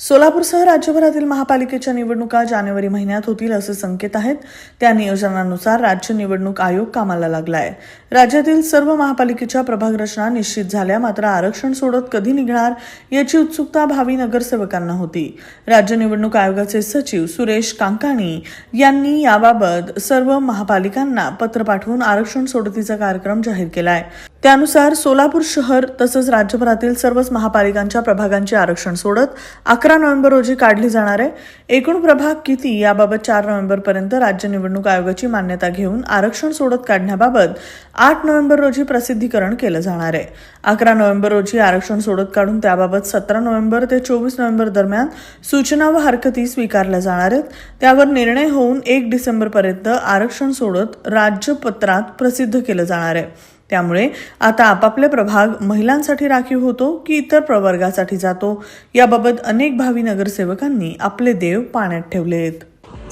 सोलापूरसह राज्यभरातील महापालिकेच्या निवडणुका जानेवारी महिन्यात होतील असे संकेत आहेत. त्या नियोजनानुसार राज्य निवडणूक आयोग कामाला लागला आहे राज्यातील सर्व महापालिकेच्या प्रभाग रचना निश्चित झाल्या मात्र आरक्षण सोडत कधी निघणार याची उत्सुकता भावी नगरसेवकांना होती. राज्य निवडणूक आयोगाचे सचिव सुरेश कांकाणी यांनी याबाबत सर्व महापालिकांना पत्र पाठवून आरक्षण सोडतीचा कार्यक्रम जाहीर केला आहे त्यानुसार सोलापूर शहर तसंच राज्यभरातील सर्वच महापालिकांच्या प्रभागांचे आरक्षण सोडत अकरा नोव्हेंबर रोजी काढली जाणार आहे. एकूण प्रभाग किती याबाबत चार नोव्हेंबरपर्यंत राज्य निवडणूक आयोगाची मान्यता घेऊन आरक्षण सोडत काढण्याबाबत आठ नोव्हेंबर रोजी प्रसिद्धीकरण केलं जाणार आहे. अकरा नोव्हेंबर रोजी आरक्षण सोडत काढून त्याबाबत सतरा नोव्हेंबर ते चोवीस नोव्हेंबर दरम्यान सूचना व हरकती स्वीकारल्या जाणार आहेत. त्यावर निर्णय होऊन एक डिसेंबरपर्यंत आरक्षण सोडत राज्यपत्रात प्रसिद्ध केलं जाणार आहे. त्यामुळे आता आपापले प्रभाग महिलांसाठी राखीव होतो की इतर प्रवर्गासाठी जातो? याबाबत अनेक भावी नगरसेवकांनी आपले देव पाण्यात ठेवले आहेत